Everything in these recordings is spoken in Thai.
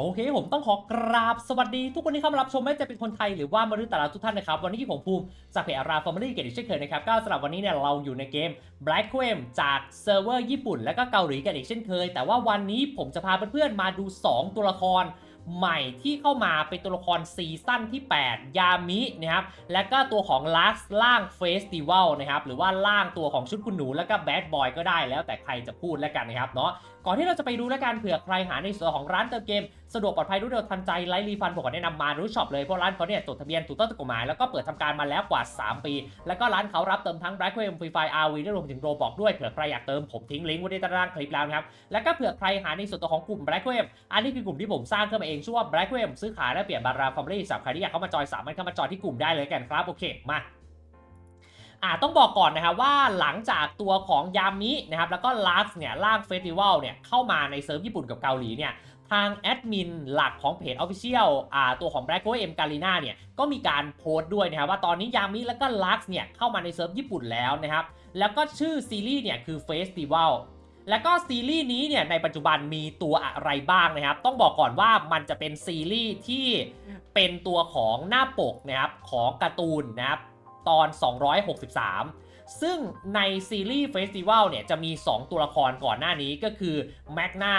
โอเคผมต้องขอกราบสวัสดีทุกคนที่เข้ามารับชมไม่ว่าจะเป็นคนไทยหรือว่ามนุษย์ต่างดาวทุกท่านนะครับ วันนี้ผมภูมิจากเพจอาราฟอร์มลี่เกตอีกเช่นเคยนะครับก็สำหรับวันนี้เนี่ยเราอยู่ในเกม Black q u e m จากเซิร์ฟเวอร์ญี่ปุ่น และก็เกาหลีกันอีกเช่นเคย แต่ว่าวันนี้ผมจะพาเพื่อนๆมาดู 2 ตัวละครใหม่ที่เข้ามาเป็นตัวละครซีซั่นที่ 8 ยามินะครับ และก็ตัวของลักซ์ล่างเฟสติวัลนะครับ หรือว่าล่างตัวของชุดคุณหนูแล้วก็แบดบอยก็ได้แล้วแต่ใครจะพูดแล้วกันนะครับเนาะก่อนที่เราจะไปดูแล้วกันเผื่อใครหาในส่วนของร้านเติมเกม สะดวกปลอดภัยรวดเร็วทันใจไร้รีฟันผมขอแนะนำมารู้ช็อปเลยเพราะร้านเขาเนี่ยจดทะเบียนถูกต้องตามกฎหมายแล้วก็เปิดทำการมาแล้วกว่า 3 ปี แล้วก็ร้านเขารับเติมทั้ง Black q u e m Free Fire RV ได้รวมถึงโรบอกด้วยเผื่อใครอยากเติมผมทิ้งลิงก์ไว้ในต้ล่างคลิปแล้วนะครับแล้วก็เผื่อใครหาในส่วนตัวของกลุ่ม Black q u e m อันนี้คือกลุ่มที่ผมสร้างขึ้นมาเองชื่อว่า Black q u e m ซื้อขายและเปลี่ยนบาราฟอร์มลี่สำหรับใครที่อยากเข้ามาจอยสามารถเข้ามาจอยที่กลุ่มได้เลยกันครับโอเคมา อ่าต้องบอกก่อนนะครับว่าหลังจากตัวของยามินะครับแล้วก็ลักซ์เนี่ยล่างเฟสติวัลเนี่ยเข้ามาในเซิร์ฟญี่ปุ่นกับเกาหลีเนี่ยทางแอดมินหลักของเพจ Official อ่าตัวของ Black o M g a l i n a เนี่ยก็มีการโพสต์ด้วยนะครับว่าตอนนี้ยามิแล้วก็ลักซ์เนี่ยเข้ามาในเซิร์ฟญี่ปุ่นแล้วนะครับแล้วก็ชื่อซีรีส์เนี่ยคือ Festival แล้วก็ซีรีส์นี้เนี่ยในปัจจุบันมีตัวอะไรบ้างนะครับ ต้องบอกก่อนว่ามันจะเป็นซีรีส์ที่เป็นตัวของหน้าปกนะครับของการ์ตูนนะครับ ตอน 263 ซึ่งในซีรีส์เฟสติวัลเนี่ยจะมี 2 ตัวละครก่อนหน้านี้ก็คือแมกนา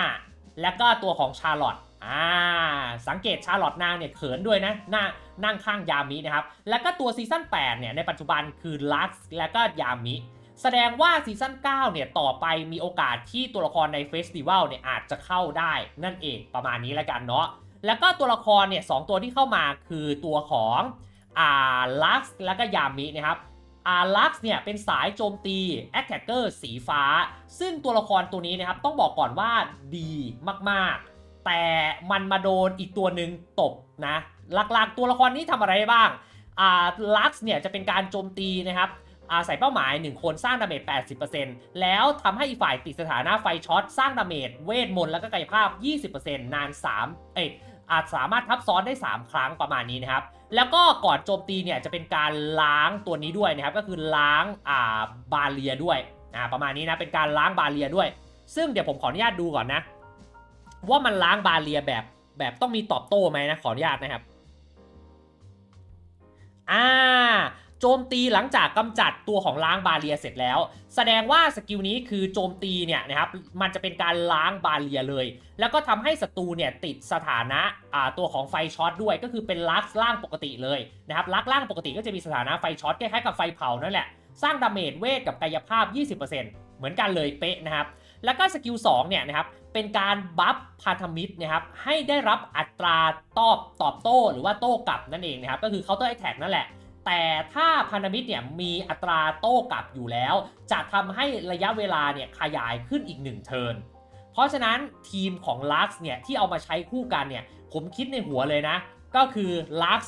และก็ตัวของชาร์ลอตอ่าสังเกตชาร์ลอตนางเนี่ยเขินด้วยนะน,นั่งข้างยามินะครับ แล้วก็ตัวซีซั่น8เนี่ยในปัจจุบันคือลักซ์และก็ยามิแสดงว่าซีซั่น9เนี่ยต่อไปมีโอกาสที่ตัวละครในเฟสติวัลเนี่ยอาจจะเข้าได้นั่นเองประมาณนี้แล้วกันเนาะแล้วก็ตัวละครเนี่ยสตัวที่เข้ามาคือตัวของ อาลักซ์และก็ยามินะครับอาลักซ์เนี่ยเป็นสายโจมตีแอคแทกเกอร์สีฟ้า ซึ่งตัวละครตัวนี้นะครับต้องบอกก่อนว่าดีมากๆ แต่มันมาโดนอีกตัวหนึ่งตบนะหลักๆ ตัวละครนี้ทำอะไรได้บ้างอาลักซ์เนี่ยจะเป็นการโจมตีนะครับอาใส่เป้าหมาย 1 คนสร้างดาเมจ 80%แล้วทำให้อีกฝ่ายติดสถานะไฟช็อต สร้างดาเมจเวทมนต์แล้วก็กายภาพ 20%นาน 3 เอ้ย อาจสามารถทับซ้อนได้ 3 ครั้งประมาณนี้นะครับ แล้วก็ก่อนโจมตีเนี่ยจะเป็นการล้างตัวนี้ด้วยนะครับ ก็คือล้างอ่าบาเลียด้วยอ่าประมาณนี้นะเป็นการล้างบาเลียด้วย ซึ่งเดี๋ยวผมขออนุญาตดูก่อนนะ ว่ามันล้างบาเลียแบบแบบต้องมีตอบโต้ไหมนะขออนุญาตนะครับอ่า โจมตีหลังจากกำจัดตัวของล้างบาเรียเสร็จแล้ว แสดงว่าสกิลนี้คือโจมตีเนี่ยนะครับมันจะเป็นการล้างบาเรียเลย แล้วก็ทำให้ศัตรูเนี่ยติดสถานะอ่าตัวของไฟช็อตด้วยก็คือเป็นลักล่างปกติเลยนะครับลักล่างปกติก็จะมีสถานะไฟช็อตคล้ายๆกับไฟเผานั่นแหละสร้างดาเมจเวทกับกายภาพ 20%เหมือนกันเลยเป๊ะนะครับแล้วก็สกิล2เนี่ยนะครับเป็นการบัฟพันธมิตรนะครับให้ได้รับอัตราตอบตอบโต้ หรือว่าโต้กลับนั่นเองนะครับก็คือ counter attack นั่นแหละ แต่ถ้าพันธมิตรเนี่ยมีอัตราโต้กลับอยู่แล้ว จะทำให้ระยะเวลาเนี่ยขยายขึ้นอีก 1 เทิร์น เพราะฉะนั้นทีมของ Lux เนี่ยที่เอามาใช้คู่กันเนี่ยผมคิดในหัวเลยนะ ก็คือ Lux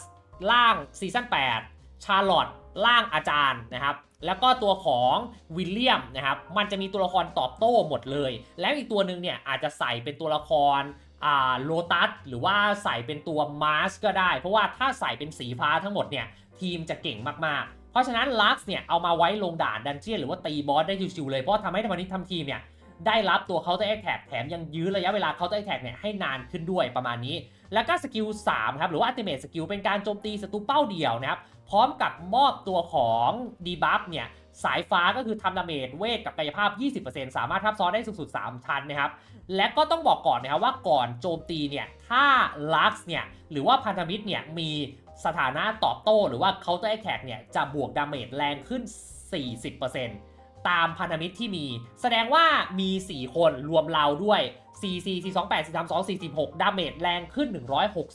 ล่างซีซั่น8ชาร์ลอตล่างอาจารย์นะครับ แล้วก็ตัวของวิลเลียมนะครับ มันจะมีตัวละครตอบโต้หมดเลย แล้วอีกตัวหนึ่งเนี่ยอาจจะใส่เป็นตัวละครอ่าโลตัสหรือว่าใส่เป็นตัวมาสก็ได้ เพราะว่าถ้าใส่เป็นสีฟ้าทั้งหมดเนี่ย ทีมจะเก่งมากๆ เพราะฉะนั้นลักซ์เนี่ยเอามาไว้ลงด่านดันเจียนหรือว่าตีบอสได้ชิวๆเลย เพราะทำให้ทำนี้ทำทีมเนี่ยได้รับตัวเขาน์เตอร์แอคแท็กแถมยังยื้อระยะเวลาเขาน์เตอร์แอคแท็กเนี่ยให้นานขึ้นด้วยประมาณนี้ แล้วก็สกิล3ครับหรือว่าอัติเมทสกิลเป็นการโจมตีศัตรูเป้าเดี่ยวนะครับ พร้อมกับมอบตัวของดีบัฟเนี่ยสายฟ้าก็คือทำดาเมจเวทกับกายภาพ 20%สามารถทับซ้อนได้สูงสุด 3 ชั้นนะครับ และก็ต้องบอกก่อนนะครับว่าก่อนโจมตีเนี่ย ถ้าลักซ์เนี่ย หรือว่าพันธมิตรเนี่ย มี สถานะตอบโต้หรือว่า counter attack เนี่ยจะบวกดาเมจแรงขึ้น 40%ตามพันธมิตรที่มี แสดงว่ามี 4 คนรวมเราด้วย 4 4 4 2 8 4 3 2 4 6 ดาเมจแรงขึ้น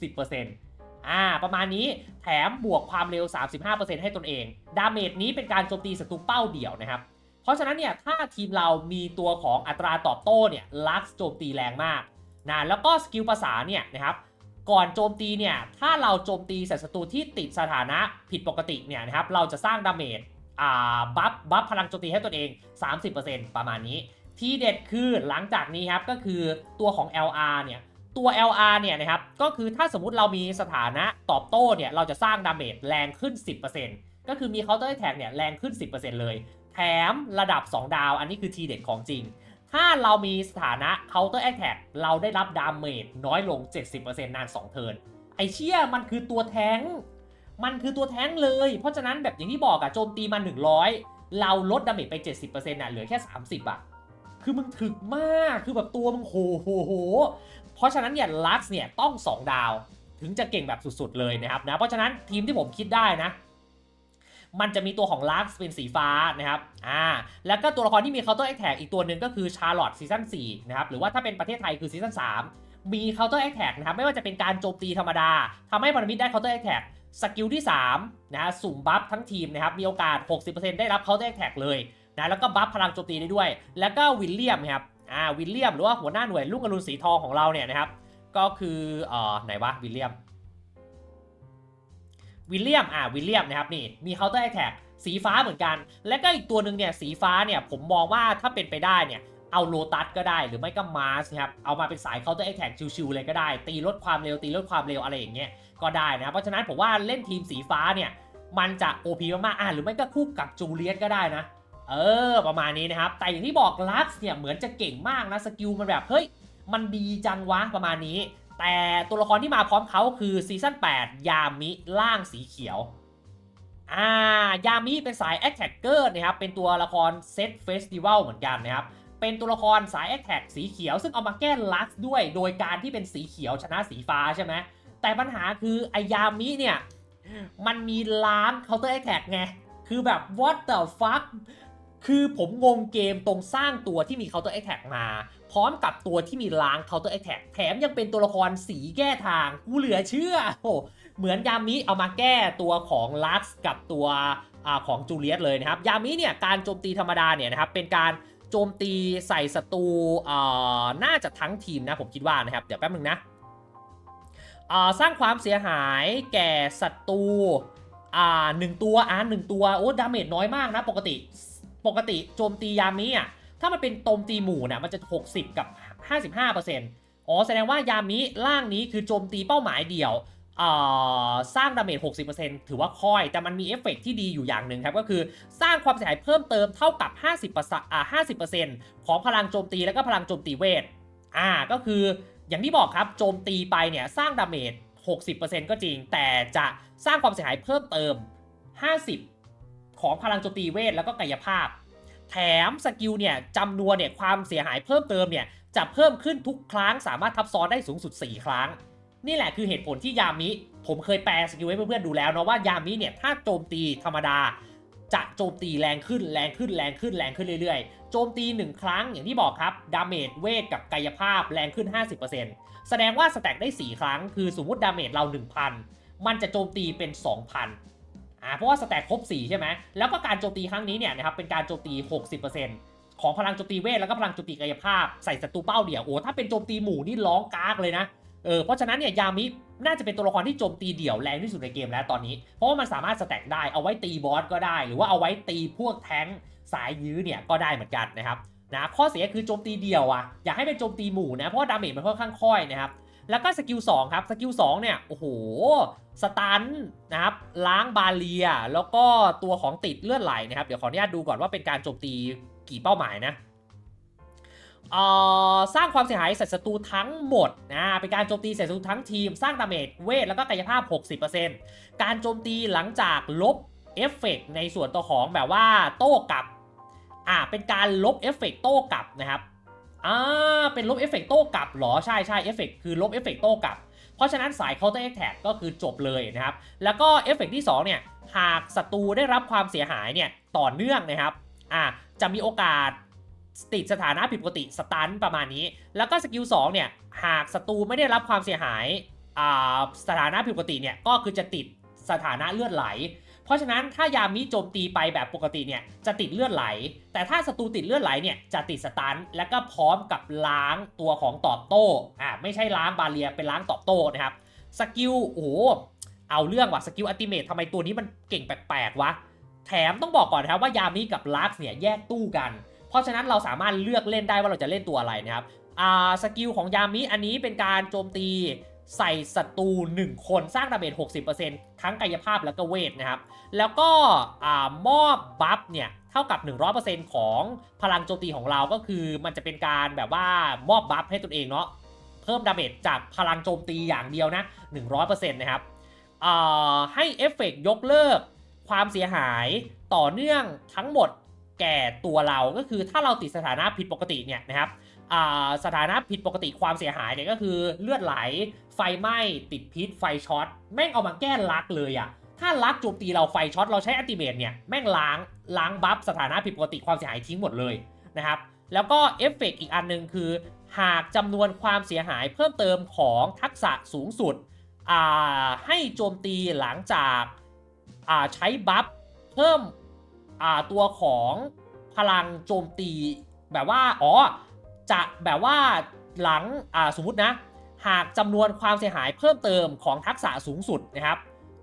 160%อ่าประมาณนี้แถมบวกความเร็ว 35%ให้ตนเอง ดาเมจนี้เป็นการโจมตีศัตรูเป้าเดี่ยวนะครับ เพราะฉะนั้นเนี่ยถ้าทีมเรามีตัวของอัตราตอบโต้เนี่ยลักโจมตีแรงมากนะแล้วก็สกิลภาษาเนี่ยนะครับ ก่อนโจมตีเนี่ย ถ้าเราโจมตีใส่ศัตรูที่ติดสถานะผิดปกติเนี่ยนะครับ เราจะสร้างดาเมจอ่าบัฟบัฟพลังโจมตีให้ตนเอง 30%ประมาณนี้ ที่เด็ดคือหลังจากนี้ครับ ก็คือตัวของ LR เนี่ย ตัว LR เนี่ยนะครับ ก็คือถ้าสมมติเรามีสถานะตอบโต้เนี่ย เราจะสร้างดาเมจแรงขึ้น 10%ก็คือมี counter attack เนี่ยแรงขึ้น 10%เลย แถมระดับ 2 ดาว อันนี้คือทีเด็ดของจริง ถ้าเรามีสถานะ counter attack เราได้รับดาเมจน้อยลง 70%นาน 2 เทิร์นไอเชี่ยมันคือตัวแท้ง มันคือตัวแท้งเลย เพราะฉะนั้นแบบอย่างที่บอกอะโจมตีมา100 เราลดดาเมจไป 70%น่ะเหลือแค่ 30อะคือมึงถึกมากคือแบบตัวมึงโหโหโห เพราะฉะนั้นเนี่ยลักซ์เนี่ยต้อง 2 ดาว ถึงจะเก่งแบบสุดๆเลยนะครับนะเพราะฉะนั้นทีมที่ผมคิดได้นะ มันจะมีตัวของลักซ์เป็นสีฟ้านะครับอ่าแล้วก็ตัวละครที่มี counter attack อีกตัวหนึ่งก็คือชาร์ลอตซีซั่น4นะครับหรือว่าถ้าเป็นประเทศไทยคือซีซั่น3มี counter attack นะครับไม่ว่าจะเป็นการโจมตีธรรมดาทำให้พันธมิตรได้ counter attack สกิลที่3นะสุ่มบัฟทั้งทีมนะครับมีโอกาส 60%ได้รับ counter attack เลยนะแล้วก็บัฟพลังโจมตีได้ด้วย แล้วก็วิลเลียมครับอ่าวิลเลียมหรือว่าหัวหน้าหน่วยลูกอรุณสีทองของเราเนี่ยนะครับก็คือเอ่อไหนวะวิลเลียม วิลเลียมอ่าวิลเลียมนะครับนี่มี counter attack สีฟ้าเหมือนกัน และก็อีกตัวหนึ่งเนี่ยสีฟ้าเนี่ยผมมองว่าถ้าเป็นไปได้เนี่ยเอาโลตัสก็ได้หรือไม่ก็มาสนะครับ เอามาเป็นสาย counter attack ชิวๆเลยก็ได้ ตีลดความเร็วตีลดความเร็วอะไรอย่างเงี้ยก็ได้นะ เพราะฉะนั้นผมว่าเล่นทีมสีฟ้าเนี่ย มันจะ OP มากๆอ่าหรือไม่ก็คู่กับจูเลียสก็ได้นะ เออ ประมาณนี้นะครับ แต่อย่างที่บอกลักซ์เนี่ยเหมือนจะเก่งมากนะ สกิลมันแบบ เฮ้ย มันดีจังวะประมาณนี้ แต่ตัวละครที่มาพร้อมเขาคือซีซั่น8 ยามิล่างสีเขียวอ่ายามิเป็นสายแอคแท็กเกอร์นะครับเป็นตัวละครเซตเฟสติวัลเหมือนกันนะครับเป็นตัวละครสายแอคแท็กสีเขียว ซึ่งเอามาแก้ลักด้วยโดยการที่เป็นสีเขียวชนะสีฟ้าใช่ไหมแต่ปัญหาคือไอยามิเนี่ยมันมีล้าง counter attack ไงคือแบบ what the fuck คือผมงงเกมตรงสร้างตัวที่มี counter attack มา พร้อมกับตัวที่มีล้าง counter attack แถมยังเป็นตัวละครสีแก้ทางกูเหลือเชื่อโอ้เหมือนยามิเอามาแก้ตัวของลักซ์กับตัวอของจูเลียสเลยนะครับ ยามิเนี่ยการโจมตีธรรมดาเนี่ยนะครับเป็นการโจมตีใส่ศัตรูน่าจะทั้งทีมนะผมคิดว่านะครับ เดี๋ยวแป๊บนึงนะสร้างความเสียหายแก่ศัตรูหนึ่งตัวอ่าหนึ่งตัวโอ้ดาเมจน้อยมากนะปกติปกติโจมตียามิอะ ถ้ามันเป็นโจมตีหมู่เนี่ยมันจะ 60 กับ 55%อ๋อแสดงว่ายามิล่างนี้คือโจมตีเป้าหมายเดี่ยวสร้างดาเมจ 60%ถือว่าค่อย แต่มันมีเอฟเฟกต์ที่ดีอยู่อย่างหนึ่งครับ ก็คือสร้างความเสียหายเพิ่มเติมเท่ากับ 50%อ่า50%ของพลังโจมตีแล้วก็พลังโจมตีเวท อ่า ก็คืออย่างที่บอกครับ โจมตีไปเนี่ยสร้างดาเมจ 60%ก็จริง แต่จะสร้างความเสียหายเพิ่มเติม 50 ของพลังโจมตีเวทแล้วก็กายภาพ แถมสกิลเนี่ยจำนวนเนี่ยความเสียหายเพิ่มเติมเนี่ยจะเพิ่มขึ้นทุกครั้งสามารถทับซ้อนได้สูงสุด 4 ครั้ง นี่แหละคือเหตุผลที่ยามิ ผมเคยแปลสกิลให้เพื่อนๆดูแล้วเนาะว่ายามิเนี่ยถ้าโจมตีธรรมดา จะโจมตีแรงขึ้นแรงขึ้นแรงขึ้นแรงขึ้นเรื่อยๆ โจมตี 1 ครั้งอย่างที่บอกครับดาเมจเวทกับกายภาพแรงขึ้น 50%แสดงว่าสแต็กได้ 4 ครั้ง คือสมมติดาเมจเรา 1,000 มันจะโจมตีเป็น 2,000 อ่าเพราะว่าสแต็กครบ 4 ใช่ไหมแล้วก็การโจมตีครั้งนี้เนี่ยนะครับเป็นการโจมตี 60%ของพลังโจมตีเวทแล้วก็พลังโจมตีกายภาพใส่ศัตรูเป้าเดี่ยวโอ้ถ้าเป็นโจมตีหมู่นี่ร้องกากเลยนะเออเพราะฉะนั้นเนี่ยยามิน่าจะเป็นตัวละครที่โจมตีเดี่ยวแรงที่สุดในเกมแล้วตอนนี้ เพราะว่ามันสามารถสแต็กได้เอาไว้ตีบอสก็ได้ หรือว่าเอาไว้ตีพวกแท้งสายยื้อเนี่ยก็ได้เหมือนกันนะครับนะข้อเสียคือโจมตีเดี่ยวอะอยากให้เป็นโจมตีหมู่นะเพราะดาเมจมันค่อนข้างค่อยนะครับ แล้วก็สกิล2ครับ สกิล2เนี่ย โอ้โห สตันนะครับ ล้างบาเลีย แล้วก็ตัวของติดเลือดไหลนะครับ เดี๋ยวขออนุญาตดูก่อนว่าเป็นการโจมตีกี่เป้าหมายนะเอ่อสร้างความเสียหายใส่ศัตรูทั้งหมดนะเป็นการโจมตีใส่ศัตรูทั้งทีม สร้างดาเมจเวท แล้วก็กายภาพ 60%การโจมตีหลังจากลบเอฟเฟกต์ในส่วนตัวของแบบว่าโต้กลับอ่าเป็นการลบเอฟเฟกต์โต้กลับนะครับ อ่าเป็นลบเอฟเฟกต์โต้กลับหรอใช่ใช่เอฟเฟกต์คือลบเอฟเฟกต์โต้กลับ เพราะฉะนั้นสาย counter attack ก็คือจบเลยนะครับ แล้วก็เอฟเฟกต์ที่ 2 เนี่ย หากศัตรูได้รับความเสียหายเนี่ยต่อเนื่องนะครับอ่าจะมีโอกาสติดสถานะผิดปกติสตันประมาณนี้ แล้วก็สกิล2เนี่ยหากศัตรูไม่ได้รับความเสียหายอ่าสถานะผิดปกติเนี่ยก็คือจะติดสถานะเลือดไหล เพราะฉะนั้นถ้ายามิโจมตีไปแบบปกติเนี่ยจะติดเลือดไหล แต่ถ้าศัตรูติดเลือดไหลเนี่ยจะติดสตันแล้วก็พร้อมกับล้างตัวของตอบโต้อ่าไม่ใช่ล้างบาเรียเป็นล้างตอบโต้นะครับสกิลโอ้โหเอาเรื่องว่ะสกิลอัติเมททำไมตัวนี้มันเก่งแปลกๆวะแถมต้องบอกก่อนนะครับว่ายามิกับลักเนี่ยแยกตู้กัน เพราะฉะนั้นเราสามารถเลือกเล่นได้ว่าเราจะเล่นตัวอะไรนะครับอ่าสกิลของยามิอันนี้เป็นการโจมตี ใส่ศัตรู1 คนสร้างดาเมจ60%ทั้งกายภาพแล้วก็เวทนะครับ แล้วก็มอบบัฟเนี่ยถ้าท่ากับ 100%ของพลังโจมตีของเราก็คือมันจะเป็นการแบบว่ามอบบัฟให้ตนเองเนาะเพิ่มดาเมจจากพลังโจมตีอย่างเดียวนะ 100%นะครับให้เอฟเฟกต์ยกเลิกความเสียหายต่อเนื่องทั้งหมดแก่ตัวเราก็คือถ้าเราติดสถานะผิดปกติเนี่ยนะครับ สถานะผิดปกติความเสียหายเนี่ยก็คือเลือดไหล ไฟไหม้ ติดพิษ ไฟช็อต แม่งเอามาแก้ลักเลยอะถ้าลักโจมตีเราไฟช็อตเราใช้อัติเมทเนี่ยแม่งล้างล้างบัฟสถานะผิดปกติความเสียหายทิ้งหมดเลยนะครับแล้วก็เอฟเฟกต์อีกอันหนึ่งคือ หากจำนวนความเสียหายเพิ่มเติมของทักษะสูงสุดให้โจมตีหลังจากาใช้บัฟเพิ่มตัวของพลังโจมตีแบบว่าอ๋อ จะแบบว่าหลังอ่าสมมตินะ หากจำนวนความเสียหายเพิ่มเติมของทักษะสูงสุดนะครับ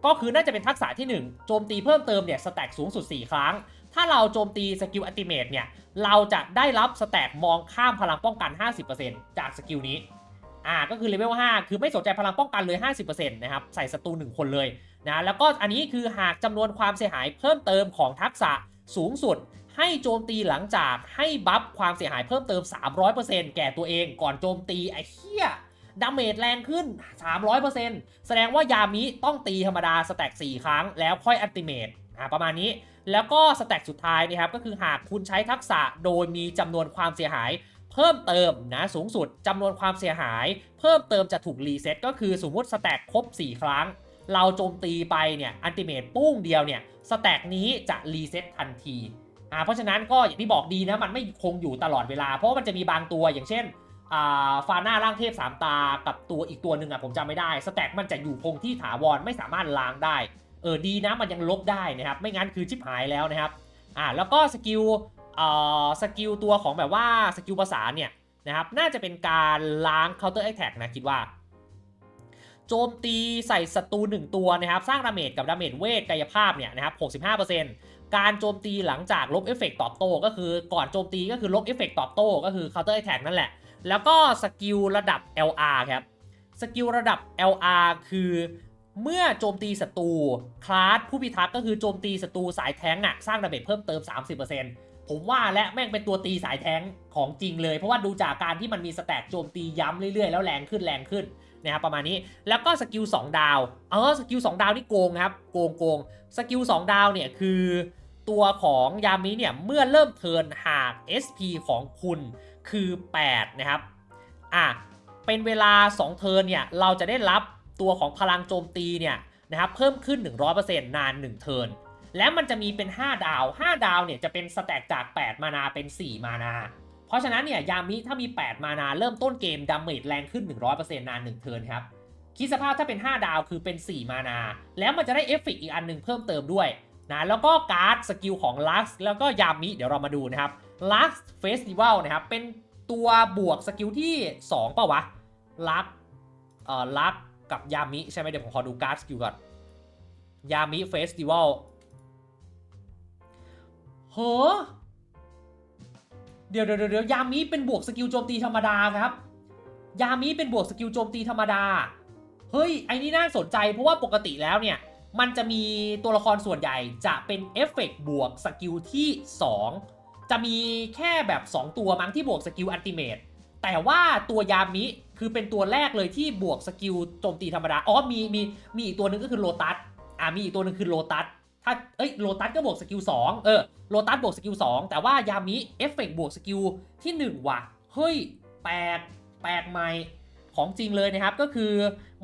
ก็คือน่าจะเป็นทักษะที่ 1 โจมตีเพิ่มเติมเนี่ยสแต็กสูงสุด 4 ครั้ง ถ้าเราโจมตีสกิลอัติเมตเนี่ยเราจะได้รับสแต็กมองข้ามพลังป้องกัน 50%จากสกิลนี้อ่าก็คือเลเวล5คือไม่สนใจพลังป้องกันเลย 50%นะครับใส่ศัตรู1คนเลยนะแล้วก็อันนี้คือหากจำนวนความเสียหายเพิ่มเติมของทักษะสูงสุด ให้โจมตีหลังจากให้บัฟความเสียหายเพิ่มเติม 300%แก่ตัวเองก่อนโจมตีไอ้เหี้ยดาเมจแรงขึ้น 300%แสดงว่ายามิต้องตีธรรมดาสแต็ก4 ครั้ง แล้วค่อยอัติเมตอ่าประมาณนี้ แล้วก็สแต็กสุดท้ายนะครับก็คือหากคุณใช้ทักษะโดยมีจำนวนความเสียหายเพิ่มเติมนะสูงสุดจำนวนความเสียหาย เพิ่มเติมจะถูกรีเซ็ตก็คือสมมติสแต็กครบ 4 ครั้ง เราโจมตีไปเนี่ยอัลติเมตปุ้งเดียวเนี่ยสแต็กนี้จะรีเซ็ตทันที อ่าเพราะฉะนั้นก็อย่างที่บอกดีนะมันไม่คงอยู่ตลอดเวลา เพราะว่ามันจะมีบางตัวอย่างเช่นอ่าฟาน่าร่างเทพสามตากับตัวอีกตัวหนึ่งอะผมจำไม่ได้สแต็กมันจะอยู่คงที่ถาวรไม่สามารถล้างได้เออดีนะมันยังลบได้นะครับไม่งั้นคือชิบหายแล้วนะครับอ่าแล้วก็สกิลอ่าสกิลตัวของแบบว่าสกิลภาษาเนี่ยนะครับน่าจะเป็นการล้าง counter attack นะคิดว่า โจมตีใส่ศัตรู1ตัวนะครับ สร้างดาเมจกับดาเมจเวทกายภาพเนี่ยนะครับ65% การโจมตีหลังจากลบเอฟเฟกต์ตอบโต้ก็คือก่อนโจมตีก็คือลบเอฟเฟกต์ตอบโต้ก็คือ counter attack นั่นแหละ แล้วก็สกิลระดับ LR ครับ สกิลระดับ LR คือเมื่อโจมตีศัตรูคลาสผู้พิทักษ์ก็คือโจมตีศัตรูสายแท้งอะสร้างดาเมจเพิ่มเติม 30%ผมว่าและแม่งเป็นตัวตีสายแท้งของจริงเลย เพราะว่าดูจากการที่มันมีสแตทโจมตีย้ำเรื่อยๆ แล้วแรงขึ้นแรงขึ้นนะครับประมาณนี้แล้วก็สกิล2ดาวเออสกิล2ดาวนี่โกงครับโกงโกงสกิล2ดาวเนี่ยคือ ตัวของยามิเนี่ย เมื่อเริ่มเทินหาก SP ของคุณคือ 8 นะครับ อะ เป็นเวลา 2 เทินเนี่ย เราจะได้รับตัวของพลังโจมตีเนี่ยนะครับ เพิ่มขึ้น 100%นาน 1 เทิน และมันจะมีเป็น 5 ดาว 5 ดาวเนี่ยจะเป็นสแต็กจาก 8 มานาเป็น 4 มานา เพราะฉะนั้นเนี่ยยามิถ้ามี 8 มานาเริ่มต้นเกมดาเมจแรงขึ้น 100%นาน 1 เทินครับ คิดสภาพถ้าเป็น 5 ดาวคือเป็น 4 มานา แล้วมันจะได้เอฟเฟกต์อีกอันหนึ่งเพิ่มเติมด้วย นะแล้วก็การ์ดสกิลของลักซ์แล้วก็ยามิเดี๋ยวเรามาดูนะครับลักซ์เฟสติวัลนะครับเป็นตัวบวกสกิลที่2เปล่าวะลักเอ่อลักกับยามิใช่ไหมเดี๋ยวผมขอดูการ์ดสกิลก่อนยามิเฟสติวัลเฮ้อเดี๋ยวเดี๋ยวเดี๋ยวยามิเป็นบวกสกิลโจมตีธรรมดาครับ ยามิเป็นบวกสกิลโจมตีธรรมดา เฮ้ยไอ้นี่น่าสนใจเพราะว่าปกติแล้วเนี่ย มันจะมีตัวละครส่วนใหญ่จะเป็นเอฟเฟกต์บวกสกิลที่ 2 จะมีแค่แบบ 2 ตัวมั้งที่บวกสกิลอัลติเมตแต่ว่าตัวยามิคือเป็นตัวแรกเลยที่บวกสกิลโจมตีธรรมดา อ๋อ มีมีมีอีกตัวหนึ่งก็คือโลตัส อ่ามีอีกตัวหนึ่งคือโลตัส ถ้า เอ้ย โลตัสก็บวกสกิล2เออ โลตัสบวกสกิล2แต่ว่ายามิเอฟเฟกต์บวกสกิลที่ 1 ว่ะ เฮ้ยแปลกแปลกใหม่ของจริงเลยนะครับ ก็คือ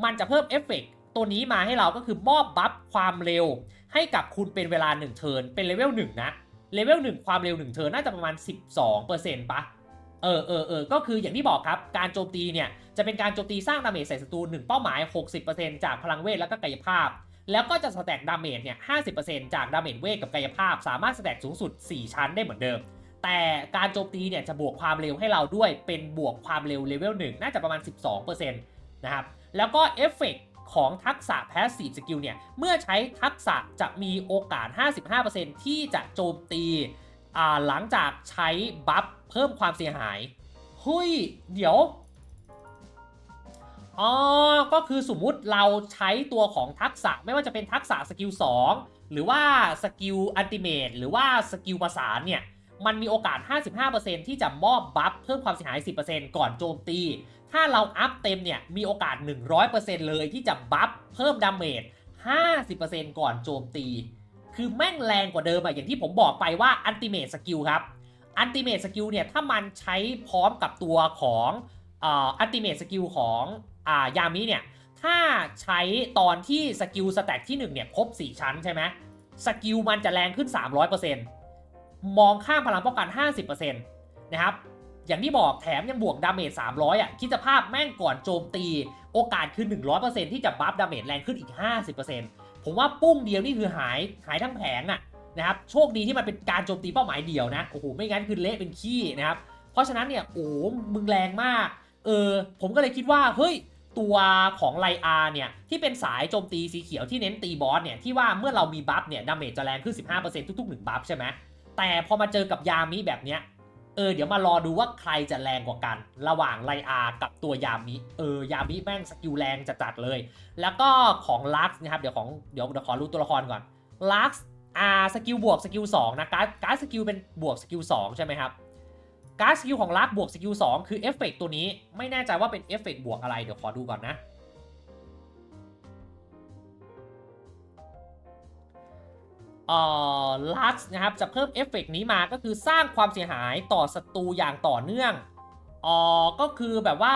มันจะเพิ่มเอฟเฟกต์ ตัวนี้มาให้เราก็คือมอบบัฟความเร็ว ให้กับคุณเป็นเวลา1เทิร์นเป็นเลเวล1นะเลเวล1ความเร็ว1เทิร์นน่าจะประมาณ 12%ปะเออเออเออก็คืออย่างที่บอกครับ การโจมตีเนี่ย จะเป็นการโจมตีสร้างดาเมจใส่ศัตรู1เป้าหมาย 60%จากพลังเวทแล้วก็กายภาพ แล้วก็จะสแต็กดาเมจเนี่ย 50%จากดาเมจเวทกับกายภาพ สามารถสแต็กสูงสุด 4 ชั้นได้เหมือนเดิม แต่การโจมตีเนี่ยจะบวกความเร็วให้เราด้วยเป็นบวกความเร็วเลเวล1น่าจะประมาณ 12%นะครับ แล้วก็เอฟเฟก ของทักษะ Passive Skill เนี่ย เมื่อใช้ทักษะจะมีโอกาส 55%ที่จะโจมตีหลังจากใช้บัฟเพิ่มความเสียหายเฮ้ยเดี๋ยวอ๋อก็คือสมมุติเราใช้ตัวของทักษะไม่ว่าจะเป็นทักษะสกิล2หรือว่าสกิลอัลติเมทหรือว่าสกิลประสานเนี่ยมันมีโอกาส 55%ที่จะมอบบัฟเพิ่มความเสียหาย 10%ก่อนโจมตี ถ้าเราอัพเต็มเนี่ยมีโอกาส 100%เลยที่จะบัฟเพิ่มดาเมจ 50%ก่อนโจมตี คือแม่งแรงกว่าเดิมอะอย่างที่ผมบอกไปว่าอันติเม e สกิลครับอันติเม e สกิลเนี่ยถ้ามันใช้พร้อมกับตัวของอันติเม e สกิลของอยามิเนี่ยถ้าใช้ตอนที่สกิลสแต็กที่1เนี่ยครบ 4 ชั้นใช่ไหมสกิลมันจะแรงขึ้น 300%มองข้ามพลังป้องกัน 50%นะครับ อย่างที่บอกแถมยังบวกดาเมจ300 อะ คิดสภาพแม่งก่อนโจมตี โอกาสคือ 100%ที่จะบัฟดาเมจแรงขึ้นอีก 50%ผมว่าปุ้งเดียวนี่คือหายหายทั้งแผงอะนะครับโชคดีที่มันเป็นการโจมตีเป้าหมายเดียวนะโอ้โหไม่งั้นคือเละเป็นขี้นะครับเพราะฉะนั้นเนี่ยโอ้โหมึงแรงมากเออผมก็เลยคิดว่าเฮ้ยตัวของไลอาเนี่ยที่เป็นสายโจมตีสีเขียวที่เน้นตีบอสเนี่ยที่ว่าเมื่อเรามีบัฟเนี่ยดาเมจจะแรงขึ้น 15%ทุกๆ1บัฟใช่ไหมแต่พอมาเจอกับยามิแบบเนี้ย เออเดี๋ยวมารอดูว่าใครจะแรงกว่ากัน ระหว่างไลอากับตัวยามิเออยามิแม่งสกิลแรงจัดๆเลย แล้วก็ของลักซ์นะครับเดี๋ยวของเดี๋ยวเดี๋ยวขอรู้ตัวละครก่อนลักซ์อ่าสกิลบวกสกิล2นะการ์ดการ์ดสกิลเป็นบวกสกิล2ใช่ไหมครับการ์ดสกิลของลักซ์บวกสกิล2คือเอฟเฟกตัวนี้ไม่แน่ใจว่าเป็นเอฟเฟกบวกอะไรเดี๋ยวขอดูก่อนนะ เอ่อลักซ์นะครับจะเพิ่มเอฟเฟกต์นี้มาก็คือสร้างความเสียหายต่อศัตรูอย่างต่อเนื่องอ๋อก็คือแบบว่า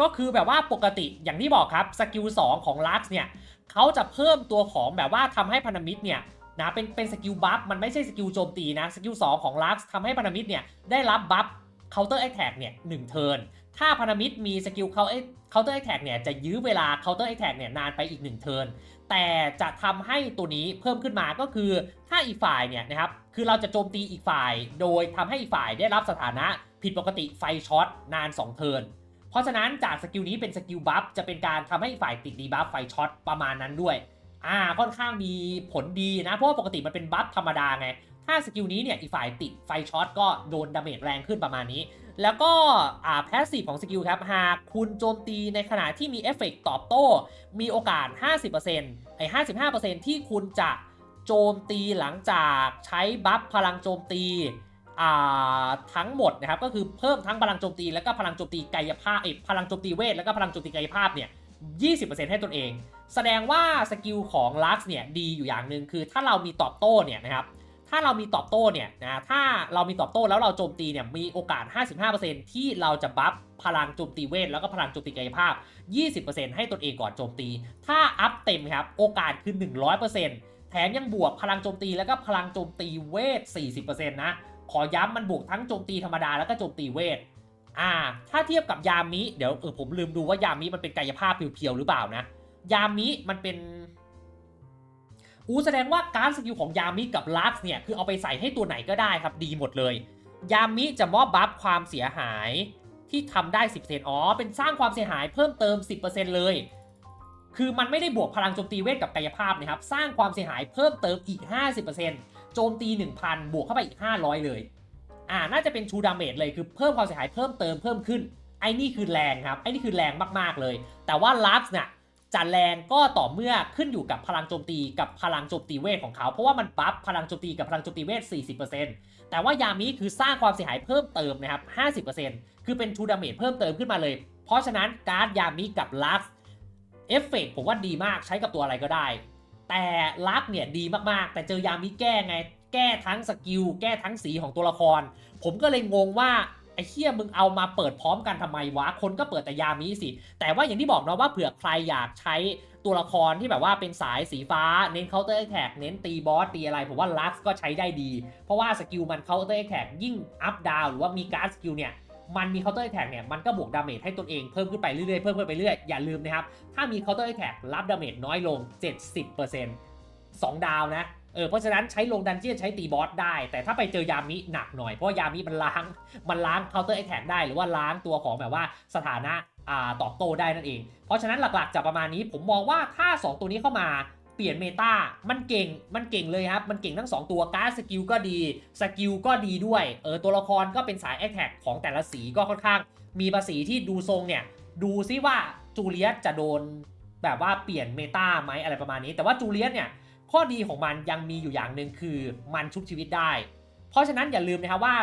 ก็คือแบบว่าปกติอย่างที่บอกครับสกิล2ของลักซ์เนี่ยเขาจะเพิ่มตัวของแบบว่าทำให้พันธมิตรเนี่ยนะเป็นเป็นสกิลบัฟมันไม่ใช่สกิลโจมตีนะสกิล2ของลักซ์ทำให้พันธมิตรเนี่ยได้รับบัฟเคาน์เตอร์แอคแท็กเนี่ยหนึ่งเทิร์นถ้าพันธมิตรมีสกิลเคาน์เคานเตอร์แอคแท็กเนี่ยจะยื้อเวลาเคาน์เตอร์แอคแท็กเนี่ยนานไปอีกหนึ่งเทิร์น แต่จะทำให้ตัวนี้เพิ่มขึ้นมาก็คือถ้าอีกฝ่ายเนี่ยนะครับคือเราจะโจมตีอีกฝ่าย โดยทำให้อีกฝ่ายได้รับสถานะผิดปกติไฟช็อตนาน 2 เทิร์นเพราะฉะนั้นจากสกิลนี้เป็นสกิลบัฟจะเป็นการทำให้ฝ่ายติดดีบัฟไฟช็อตประมาณนั้นด้วยอ่าค่อนข้างมีผลดีนะ เพราะว่าปกติมันเป็นบัฟธรรมดาไง ถ้าสกิลนี้เนี่ยอีกฝ่ายติดไฟช็อตก็โดนดาเมจแรงขึ้นประมาณนี้ แล้วก็อ่าแพสซีฟของสกิลครับ หากคุณโจมตีในขณะที่มีเอฟเฟกต์ตอบโต้ มีโอกาส 50%ไอ้55%ที่คุณจะโจมตีหลังจากใช้บัฟพลังโจมตีทั้งหมดนะครับก็คือเพิ่มทั้งพลังโจมตีแล้วก็พลังโจมตีกายภาพเอพลังโจมตีเวทแล้วก็พลังโจมตีกายภาพเนี่ย20%ให้ตนเอง แสดงว่าสกิลของลักซ์เนี่ยดีอยู่อย่างหนึ่งคือถ้าเรามีตอบโต้เนี่ยนะครับ ถ้าเรามีตอบโต้เนี่ยนะถ้าเรามีตอบโต้แล้วเราโจมตีเนี่ยมีโอกาส 55%ที่เราจะบัฟพลังโจมตีเวทแล้วก็พลังโจมตีกายภาพ 20%ให้ตนเองก่อนโจมตี ถ้าอัพเต็มครับโอกาสคือ 100%แถมยังบวกพลังโจมตีแล้วก็พลังโจมตีเวท 40%นะขอย้ำมันบวกทั้งโจมตีธรรมดาแล้วก็โจมตีเวทอ่า ถ้าเทียบกับยามิ เดี๋ยวเออผมลืมดูว่ายามิมันเป็นกายภาพเพียวๆหรือเปล่านะ ยามิมันเป็นูแสดงว่าการสกิลของยามิกับลักซ์เนี่ยคือเอาไปใส่ให้ตัวไหนก็ได้ครับดีหมดเลย ยามิจะมอบบัฟความเสียหายที่ทำได้ 10%อ๋อเป็นสร้างความเสียหายเพิ่มเติม 10%เลย คือมันไม่ได้บวกพลังโจมตีเวทกับกายภาพนะครับ สร้างความเสียหายเพิ่มเติมอีก 50%โจมตี 1,000 บวกเข้าไปอีก 500 เลย อ่าน่าจะเป็นชูดาเมจเลยคือเพิ่มความเสียหายเพิ่มเติมเพิ่มขึ้นไอ้นี่คือแรงครับไอ้นี่คือแรงมากๆเลย แต่ว่าลักซ์เนี่ย จะแรงก็ต่อเมื่อขึ้นอยู่กับพลังโจมตีกับพลังโจมตีเวทของเขา เพราะว่ามันบัฟพลังโจมตีกับพลังโจมตีเวท 40%แต่ว่ายามิคือสร้างความเสียหายเพิ่มเติมนะครับ 50%คือเป็นทูดาเมจเพิ่มเติมขึ้นมาเลย เพราะฉะนั้นการ์ดยามิกับลักเอฟเฟกผมว่าดีมากใช้กับตัวอะไรก็ได้ แต่ลักเนี่ยดีมากๆ แต่เจอยามิแก้ไง แก้ทั้งสกิลแก้ทั้งสีของตัวละคร ผมก็เลยงงว่า อ้เฮียมึงเอามาเปิดพร้อมกันทำไมวะ คนก็เปิดแต่ยามิสิ แต่ว่าอย่างที่บอกเนาะว่าเผื่อใครอยากใช้ตัวละครที่แบบว่าเป็นสายสีฟ้า เน้นเคาน์เตอร์แท็กเน้นตีบอสตีอะไร ผมว่าลักก็ใช้ได้ดี เพราะว่าสกิลมันเคาน์เตอร์แท็กยิ่งอัพดาวหรือว่ามีการ์ดสกิลเนี่ยมันมีเคาน์เตอร์แท็กเนี่ยมันก็บวกดาเมจให้ตนเองเพิ่มขึ้นไปเรื่อยๆเพิ่มขึ้นไปเรื่อยๆอย่าลืมนะครับถ้ามีเคาน์เตอร์แท็กรับดาเมจน้อยลง 70% 2 ดาวนะ เออเพราะฉะนั้นใช้ลงดันเจี้ยนใช้ตีบอสได้ แต่ถ้าไปเจอยามิหนักหน่อย เพราะยามิมันล้างมันล้างเคาน์เตอร์ไอแท็กได้หรือว่าล้างตัวของแบบว่าสถานะอ่าตอบโต้ได้นั่นเอง เพราะฉะนั้นหลักๆจะประมาณนี้ ผมมองว่าถ้า 2 ตัวนี้เข้ามาเปลี่ยนเมตา มันเก่ง มันเก่งเลยครับ มันเก่งทั้ง 2 ตัว การ์ดสกิลก็ดี สกิลก็ดีด้วย เออ ตัวละครก็เป็นสายแอคแท็กของแต่ละสีก็ค่อนข้าง มีภาษีที่ดูทรงเนี่ย ดูซิว่าจูเลียสจะโดนแบบว่าเปลี่ยนเมตาไหมอะไรประมาณนี้ แต่ว่าจูเลียสเนี่ย ข้อดีของมันยังมีอยู่อย่างหนึ่งคือมันชุบชีวิตได้ เพราะฉะนั้นอย่าลืมนะครับว่า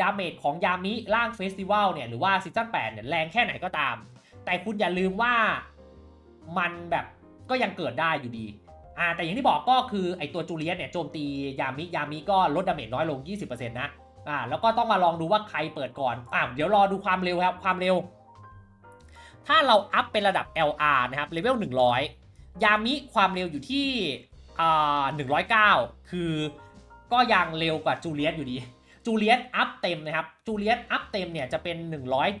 ดาเมจของยามิร่างเฟสติวัลเนี่ยหรือว่าซีซั่น8เนี่ยแรงแค่ไหนก็ตาม แต่คุณอย่าลืมว่ามันแบบก็ยังเกิดได้อยู่ดีอ่าแต่อย่างที่บอกก็คือไอตัวจูเลียสเนี่ยโจมตียามิยามิก็ลดดาเมจน้อยลง 20%นะอ่าแล้วก็ต้องมาลองดูว่าใครเปิดก่อนอ่าเดี๋ยวรอดูความเร็วครับความเร็ว ถ้าเราอัพเป็นระดับ LR นะครับเลเวล100 ยามิความเร็วอยู่ที่ อ่า109คือก็ยังเร็วกว่าจูเลียสอยู่ดี จูเลียสอัพเต็มนะครับ จูเลียสอัพเต็มเนี่ยจะเป็น 107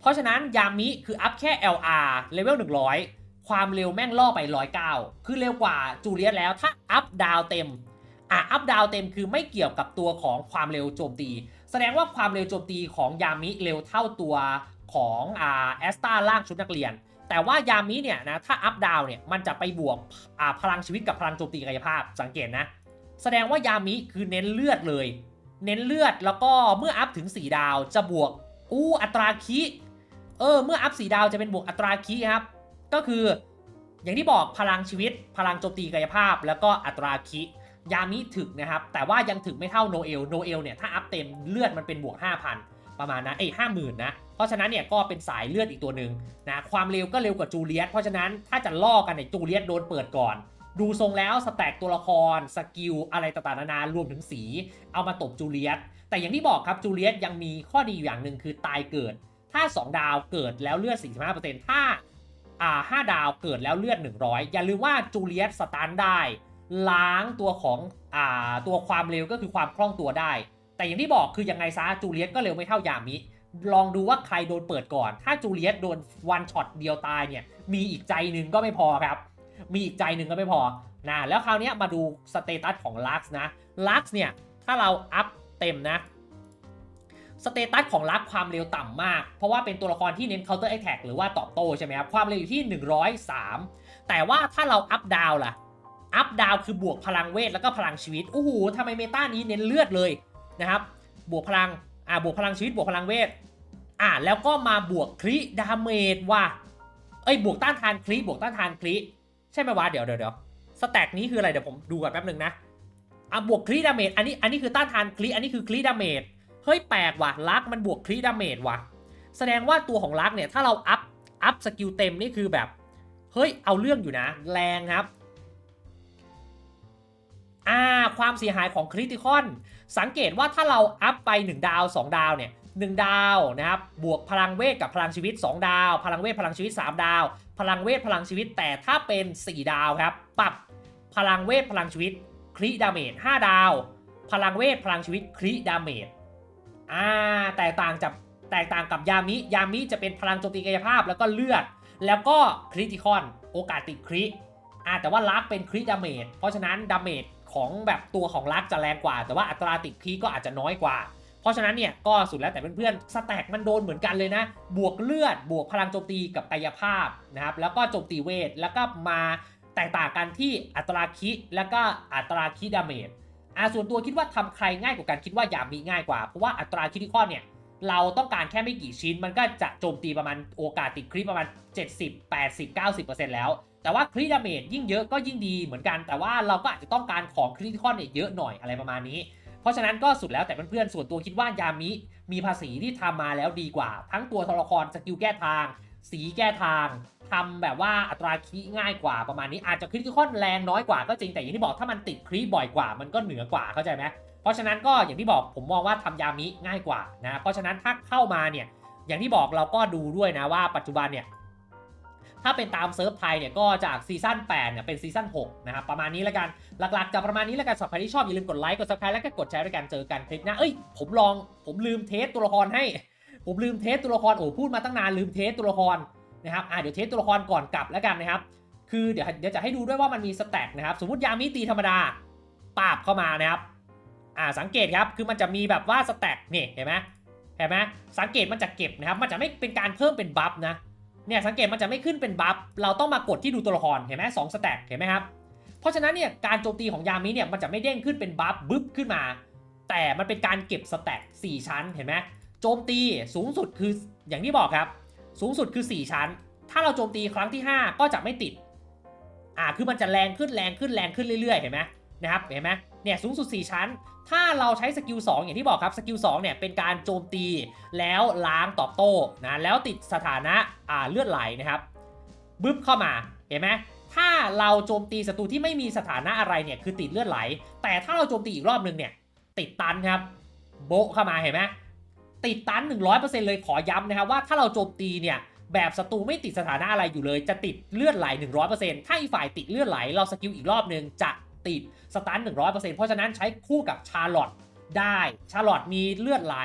เพราะฉะนั้นยามิคืออัพแค่ LR เลเวล100 ความเร็วแม่งล่อไป 109 คือเร็วกว่าจูเลียสแล้วถ้าอัพดาวเต็ม อะอัพดาวเต็มคือไม่เกี่ยวกับตัวของความเร็วโจมตี แสดงว่าความเร็วโจมตีของยามิเร็วเท่าตัวของอ่าแอสตาล่างชุดนักเรียน แต่ว่ายามิเนี่ยนะถ้าอัพดาวเนี่ยมันจะไปบวกอ่าพลังชีวิตกับพลังโจมตีกายภาพสังเกตนะ แสดงว่ายามิคือเน้นเลือดเลย เน้นเลือดแล้วก็เมื่ออัพถึง 4 ดาวจะบวกอู้อัตราคิเออเมื่ออัพ4ดาวจะเป็นบวกอัตราคิครับ ก็คืออย่างที่บอกพลังชีวิต พลังโจมตีกายภาพ แล้วก็อัตราคิยามิถึกนะครับ แต่ว่ายังถึกไม่เท่าโนเอลโนเอลเนี่ยถ้าอัพเต็มเลือดมันเป็นบวก 5,000 ประมาณนะเอ้ห้าหมื่นนะ ราะฉะนั้นเนี่ยก็เป็นสายเลือดอีกตัวหนึ่งนะความเร็วก็เร็วกว่าจูเลียสเพราะฉะนั้นถ้าจะล่อกันเนี่ยจูเลียสโดนเปิดก่อน ดูทรงแล้วสแต็กตัวละครสกิลอะไรต่างๆนานารวมถึงสีเอามาตบจูเลียสแต่อย่างที่บอกครับจูเลียสยังมีข้อดีอยู่อย่างหนึ่งคือตายเกิด ถ้า 2 ดาวเกิดแล้วเลือด 45%ถ้าอ่า5ดาวเกิดแล้วเลือด 100 อย่าลืมว่าจูเลียสสตาร์ทได้ล้างตัวของอ่าตัวความเร็วก็คือความคล่องตัวได้ แต่อย่างที่บอกคือยังไงซะจูเลียสก็เร็วไม่เท่ายามิ ลองดูว่าใครโดนเปิดก่อน ถ้าจูเลียสโดนวันช็อตเดียวตายเนี่ย มีอีกใจหนึ่งก็ไม่พอครับ มีอีกใจหนึ่งก็ไม่พอนะแล้วคราวนี้มาดูสเตตัสของลักซ์นะลักซ์เนี่ย ถ้าเราอัพเต็มนะสเตตัสของลักซ์ความเร็วต่ำมาก เพราะว่าเป็นตัวละครที่เน้น counter attack หรือว่าตอบโต้ใช่ไหมครับ ความเร็วอยู่ที่ 103 แต่ว่าถ้าเราอัพดาวล่ะ อัพดาวคือบวกพลังเวทแล้วก็พลังชีวิต โอ้โหทำไมเมตานี้เน้นเลือดเลยนะครับ บวกพลัง อ่าบวกพลังชีวิตบวกพลังเวทอ่าแล้วก็มาบวกคริดาเมจว่ะเอ้ยบวกต้านทานคริบวกต้านทานคริใช่ไหมวะเดี๋ยวเดี๋ยวเดี๋ยวสแต็กนี้คืออะไรเดี๋ยวผมดูก่อนแป๊บหนึ่งนะอะบวกคริดาเมจอันนี้อันนี้คือต้านทานคริอันนี้คือคริดาเมจเฮ้ยแปลกว่ะลักมันบวกคริดาเมจว่ะแสดงว่าตัวของลักเนี่ยถ้าเราอัพอัพสกิลเต็มนี่คือแบบเฮ้ยเอาเรื่องอยู่นะ แรงครับ อ่าความเสียหายของคริติคอนสังเกตว่าถ้าเราอัพไป 1 ดาว 2 ดาวเนี่ย1ดาวนะครับบวกพลังเวทกับพลังชีวิต 2 ดาว พลังเวทพลังชีวิต 3 ดาว พลังเวทพลังชีวิต แต่ถ้าเป็น 4 ดาวครับปรับพลังเวทพลังชีวิตคริดาเมจ5ดาว พลังเวทพลังชีวิตคริดาเมจอ่าแตกต่างจากแตกต่างกับยามิยามิจะเป็นพลังโจมตีกายภาพแล้วก็เลือด แล้วก็คริติคอนโอกาสติดคริอ่าแต่ว่าลักเป็นคริดาเมจเพราะฉะนั้นดาเมจ ของแบบตัวของลักจะแรงกว่า แต่ว่าอัตราติดคริก็อาจจะน้อยกว่า เพราะฉะนั้นเนี่ยก็สุดแล้วแต่เพื่อนๆสแต็กมันโดนเหมือนกันเลยนะ บวกเลือด บวกพลังโจมตีกับกายภาพนะครับ แล้วก็โจมตีเวท แล้วก็มาแตกต่างกันที่อัตราคิแล้วก็อัตราคิดาเมจอ่าส่วนตัวคิดว่าทำใครง่ายกว่ากันคิดว่าอยามิง่ายกว่า เพราะว่าอัตราคิติคอนเนี่ยเราต้องการแค่ไม่กี่ชิ้นมันก็จะโจมตีประมาณโอกาสติดคริปประมาณ 70 80 90แล้ว แต่ว่าคริดาเมจยิ่งเยอะก็ยิ่งดีเหมือนกัน แต่ว่าเราก็อาจจะต้องการของคริติคอนเนี่ยเยอะหน่อยอะไรประมาณนี้ เพราะฉะนั้นก็สุดแล้วแต่เพื่อนๆส่วนตัวคิดว่ายามิมีภาษีที่ทำมาแล้วดีกว่า ทั้งตัวตัวละครสกิลแก้ทาง สีแก้ทางทำแบบว่าอัตราคีง่ายกว่าประมาณนี้อาจจะคริติคอนแรงน้อยกว่าก็จริงแต่อย่างที่บอกถ้ามันติดคริบ่อยกว่า มันก็เหนือกว่าเข้าใจไหมเพราะฉะนั้นก็อย่างที่บอกผมมองว่าทำยามิง่ายกว่านะเพราะฉะนั้นถ้าเข้ามาเนี่ยอย่างที่บอกเราก็ดูด้วยนะว่าปัจจุบันเนี่ย ถ้าเป็นตามเซิร์ฟไทยเนี่ยก็จากซีซั่น8เนี่ยเป็นซีซั่น6นะครับประมาณนี้แล้วกันหลักๆจะประมาณนี้แล้วกันสำหรับใครที่ชอบอย่าลืมกดไลค์กดซับสไครต์แล้วก็กดแชร์ด้วยกันเจอกันคลิปหน้าเอ้ยผมลองผมลืมเทสตัวละครให้ ผมลืมเทสตัวละครโอ้พูดมาตั้งนานลืมเทสตัวละครนะครับอ่าเดี๋ยวเทสตัวละครก่อนกลับแล้วกันนะครับคือเดี๋ยวเดี๋ยวจะให้ดูด้วยว่ามันมีสแต็กนะครับสมมติยามิตีธรรมดาปาบเข้ามานะครับอ่าสังเกตครับคือมันจะมีแบบว่าสแต็กนี่เห็นไหมเห็นไหมสังเกตมันจะเก็บนะครับมันจะไม่เป็นการเพิ่มเป็นบัฟนะ เนี่ยสังเกตมันจะไม่ขึ้นเป็นบัฟเราต้องมากดที่ดูตัวละครเห็นไหมสองสแต็กเห็นไหมครับ เพราะฉะนั้นเนี่ยการโจมตีของยามิเนี่ยมันจะไม่เด้งขึ้นเป็นบัฟบึ๊บขึ้นมา แต่มันเป็นการเก็บสแต็ก4ชั้นเห็นไหมโจมตีสูงสุดคืออย่างที่บอกครับ สูงสุดคือ 4 ชั้น ถ้าเราโจมตีครั้งที่ 5 ก็จะไม่ติดอ่าคือมันจะแรงขึ้นแรงขึ้นแรงขึ้นเรื่อยๆ เห็นไหมนะครับเห็นไหม เนี่ยสูงสุด 4 ชั้น ถ้าเราใช้สกิล2อย่างที่บอกครับสกิล2เนี่ยเป็นการโจมตีแล้วล้างตอบโต้นะแล้วติดสถานะอ่าเลือดไหลนะครับบึ๊บเข้ามาเห็นไหมถ้าเราโจมตีศัตรูที่ไม่มีสถานะอะไรเนี่ยคือติดเลือดไหล แต่ถ้าเราโจมตีอีกรอบนึงเนี่ยติดตันครับโบะเข้ามาเห็นไหมติดตัน 100%เลยขอย้ำนะครับว่าถ้าเราโจมตีเนี่ยแบบศัตรูไม่ติดสถานะอะไรอยู่เลย จะติดเลือดไหล 100%ถ้าอีกฝ่ายติดเลือดไหลเราสกิลอีกรอบนึงจะ ติดสตัน100%เพราะฉะนั้นใช้คู่กับชาร์ลอตได้ ชาร์ลอตมีเลือดไหล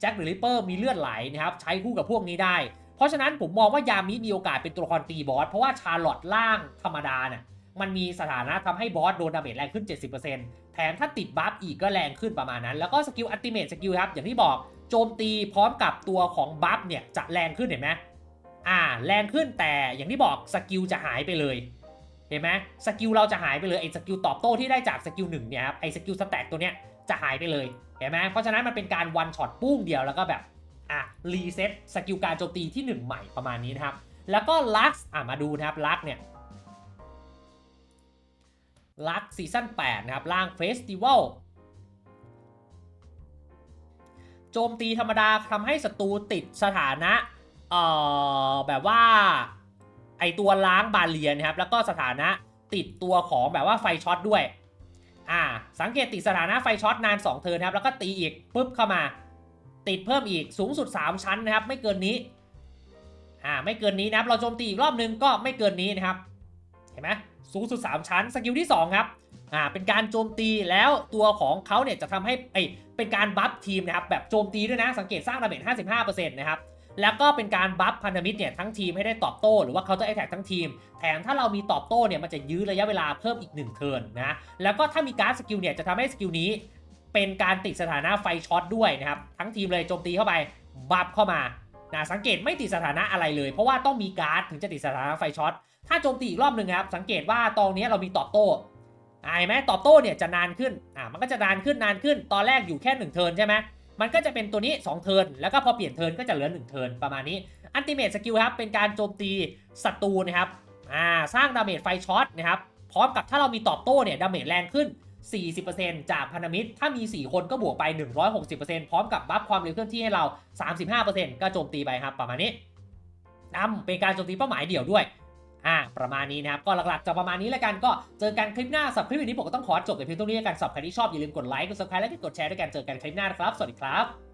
แจ็คหรือริปเปอร์มีเลือดไหลนะครับใช้คู่กับพวกนี้ได้ เพราะฉะนั้นผมมองว่ายามิมีโอกาสเป็นตัวละครตีบอส เพราะว่าชาร์ลอตล่างธรรมดาเนี่ยมันมีสถานะทำให้บอสโดนดาเมจแรงขึ้น 70%แถมถ้าติดบัฟอีกก็แรงขึ้นประมาณนั้น แล้วก็สกิลอัลติเมทสกิลครับ อย่างที่บอกโจมตีพร้อมกับตัวของบัฟเนี่ยจะแรงขึ้นเห็นไหมอ่า แรงขึ้นแต่อย่างที่บอกสกิลจะหายไปเลย เห็นไหมสกิลเราจะหายไปเลยไอ้สกิลตอบโต้ที่ได้จากสกิลหนึ่งเนี่ยครับไอ้สกิลสแต็กตัวเนี้ยจะหายไปเลยเห็นไหมเพราะฉะนั้นมันเป็นการวันช็อตปุ้งเดียวแล้วก็แบบอะรีเซ็ตสกิลการโจมตีที่หนึ่งใหม่ประมาณนี้นะครับ แล้วก็ลักอะมาดูนะครับลักเนี่ยลักซีซั่น8นะครับล่างเฟสติวัลโจมตีธรรมดาทำให้ศัตรูติดสถานะเอ่อแบบว่า ไอตัวล้างบาเลียนนะครับแล้วก็สถานะติดตัวของแบบว่าไฟช็อตด้วยอ่าสังเกตติดสถานะไฟช็อตนาน 2 เทิร์นครับแล้วก็ตีอีกปุ๊บเข้ามา ติดเพิ่มอีกสูงสุด 3 ชั้นนะครับ ไม่เกินนี้อ่าไม่เกินนี้นะครับเราโจมตีอีกรอบนึงก็ไม่เกินนี้นะครับเห็นไหมสูงสุด 3 ชั้นสกิลที่ 2 ครับอ่าเป็นการโจมตีแล้วตัวของเขาเนี่ยจะทำให้ไอเป็นการบัฟทีมนะครับแบบโจมตีด้วยนะสังเกตสร้างดาเมจ55%นะครับ แล้วก็เป็นการบัฟพันธมิตรเนี่ยทั้งทีมให้ได้ตอบโต้หรือว่า counter attack ทั้งทีม แถมถ้าเรามีตอบโต้เนี่ยมันจะยื้อระยะเวลาเพิ่มอีก 1 เทิร์นนะแล้วก็ถ้ามีการ์ดสกิลเนี่ยจะทำให้สกิลนี้ เป็นการติดสถานะไฟช็อตด้วยนะครับทั้งทีมเลยโจมตีเข้าไปบัฟเข้ามานะสังเกตไม่ติดสถานะอะไรเลย เพราะว่าต้องมีการ์ดถึงจะติดสถานะไฟช็อตถ้าโจมตีอีกรอบหนึ่งครับสังเกตว่าตอนนี้เรามีตอบโต้อ่าเห็นไหมตอบโต้เนี่ยจะนานขึ้นอ่ามันก็จะนานขึ้นนานขึ้น ตอนแรกอยู่แค่1เทิร์นใช่ไหม มันก็จะเป็นตัวนี้ 2 เทิร์นแล้วก็พอเปลี่ยนเทิร์นก็จะเหลือ 1 เทิร์นประมาณนี้อันติเมทสกิลครับเป็นการโจมตีศัตรูนะครับอ่าสร้างดาเมจไฟช็อตนะครับพร้อมกับถ้าเรามีตอบโต้เนี่ยดาเมจแรงขึ้น 40%จากพันธมิตร ถ้ามี 4 คนก็บวกไป 160%พร้อมกับบัฟความเร็วเคลื่อนที่ให้เรา 35%ก็โจมตีไปครับประมาณนี้นำเป็นการโจมตีเป้าหมายเดี่ยวด้วย อ่าประมาณนี้นะครับ ก็หลักๆจะประมาณนี้แล้วกันก็เจอกันคลิปหน้าสับคลิปวันนี้ผมก็ต้องขอจบแต่เพียงเท่านี้แล้วกันสับใครที่ชอบอย่าลืมกดไลค์กดซับสไครต์และกดแชร์ด้วยกันเจอกันคลิปหน้านะครับสวัสดีครับ